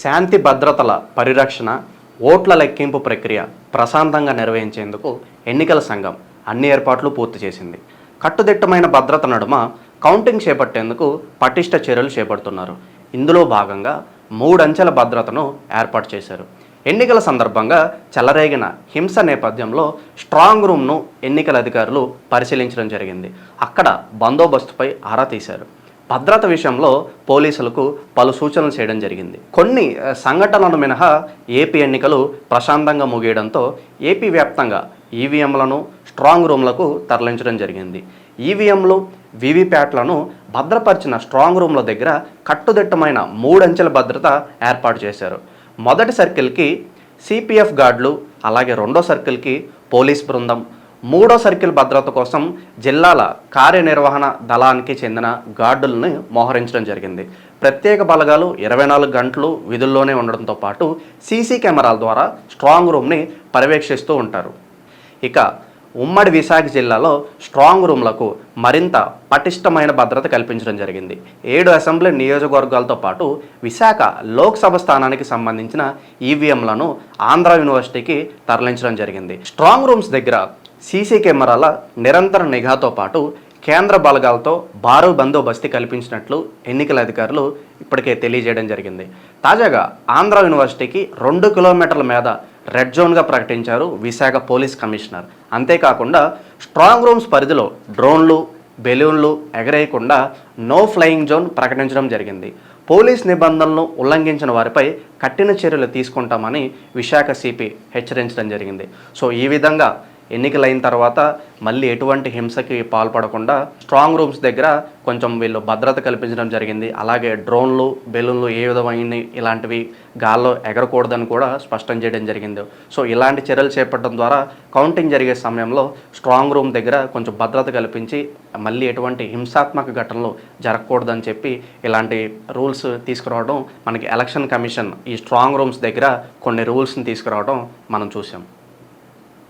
శాంతి భద్రతల పరిరక్షణ ఓట్ల లెక్కింపు ప్రక్రియ ప్రశాంతంగా నిర్వహించేందుకు ఎన్నికల సంఘం అన్ని ఏర్పాట్లు పూర్తి చేసింది. కట్టుదిట్టమైన భద్రత నడుమ కౌంటింగ్ చేపట్టేందుకు పటిష్ట చర్యలు చేపడుతున్నారు. ఇందులో భాగంగా మూడంచెల భద్రతను ఏర్పాటు చేశారు. ఎన్నికల సందర్భంగా చెలరేగిన హింస నేపథ్యంలో స్ట్రాంగ్ రూమ్ను ఎన్నికల అధికారులు పరిశీలించడం జరిగింది. అక్కడ బందోబస్తుపై ఆరా తీశారు. భద్రత విషయంలో పోలీసులకు పలు సూచనలు చేయడం జరిగింది. కొన్ని సంఘటనలు మినహా ఏపీ ఎన్నికలు ప్రశాంతంగా ముగియడంతో ఏపీ వ్యాప్తంగా ఈవీఎంలను స్ట్రాంగ్ రూమ్లకు తరలించడం జరిగింది. ఈవీఎంలు వివిప్యాట్లను భద్రపరిచిన స్ట్రాంగ్ రూమ్ల దగ్గర కట్టుదిట్టమైన మూడంచెల భద్రత ఏర్పాటు చేశారు. మొదటి సర్కిల్కి సిపిఎఫ్ గార్డులు అలాగే రెండో సర్కిల్కి పోలీస్ బృందం మూడో సర్కిల్ భద్రత కోసం జిల్లాల కార్యనిర్వహణ దళానికి చెందిన గార్డులను మోహరించడం జరిగింది. ప్రత్యేక బలగాలు ఇరవై నాలుగు గంటలు విధుల్లోనే ఉండడంతో పాటు సీసీ కెమెరాల ద్వారా స్ట్రాంగ్ రూమ్ని పర్యవేక్షిస్తూ ఉంటారు. ఇక ఉమ్మడి విశాఖ జిల్లాలో స్ట్రాంగ్ రూమ్లకు మరింత పటిష్టమైన భద్రత కల్పించడం జరిగింది. ఏడు అసెంబ్లీ నియోజకవర్గాలతో పాటు విశాఖ లోక్సభ స్థానానికి సంబంధించిన ఈవీఎంలను ఆంధ్ర యూనివర్సిటీకి తరలించడం జరిగింది. స్ట్రాంగ్ రూమ్స్ దగ్గర సీసీ కెమెరాల నిరంతర నిఘాతో పాటు కేంద్ర బలగాలతో భారీ బందోబస్తు కల్పించినట్లు ఎన్నికల అధికారులు ఇప్పటికే తెలియజేయడం జరిగింది. తాజాగా ఆంధ్ర యూనివర్సిటీకి రెండు కిలోమీటర్ల మీద రెడ్ జోన్గా ప్రకటించారు విశాఖ పోలీస్ కమిషనర్. అంతేకాకుండా స్ట్రాంగ్ రూమ్స్ పరిధిలో డ్రోన్లు బెలూన్లు ఎగరేయకుండా నో ఫ్లయింగ్ జోన్ ప్రకటించడం జరిగింది. పోలీస్ నిబంధనలను ఉల్లంఘించిన వారిపై కఠిన చర్యలు తీసుకుంటామని విశాఖ సిపి హెచ్చరించడం జరిగింది. సో ఈ విధంగా ఎన్నికలైన తర్వాత మళ్ళీ ఎటువంటి హింసకి పాల్పడకుండా స్ట్రాంగ్ రూమ్స్ దగ్గర కొంచెం వీళ్ళు భద్రత కల్పించడం జరిగింది. అలాగే డ్రోన్లు బెలూన్లు ఏ విధమైన ఇలాంటివి గాల్లో ఎగరకూడదని కూడా స్పష్టం చేయడం జరిగింది. సో ఇలాంటి చర్యలు చేపట్టడం ద్వారా కౌంటింగ్ జరిగే సమయంలో స్ట్రాంగ్ రూమ్ దగ్గర కొంచెం భద్రత కల్పించి మళ్ళీ ఎటువంటి హింసాత్మక ఘటనలు జరగకూడదని చెప్పి ఇలాంటి రూల్స్ తీసుకురావడం మనకి ఎలక్షన్ కమిషన్ ఈ స్ట్రాంగ్ రూమ్స్ దగ్గర కొన్ని రూల్స్ని తీసుకురావడం మనం చూసాం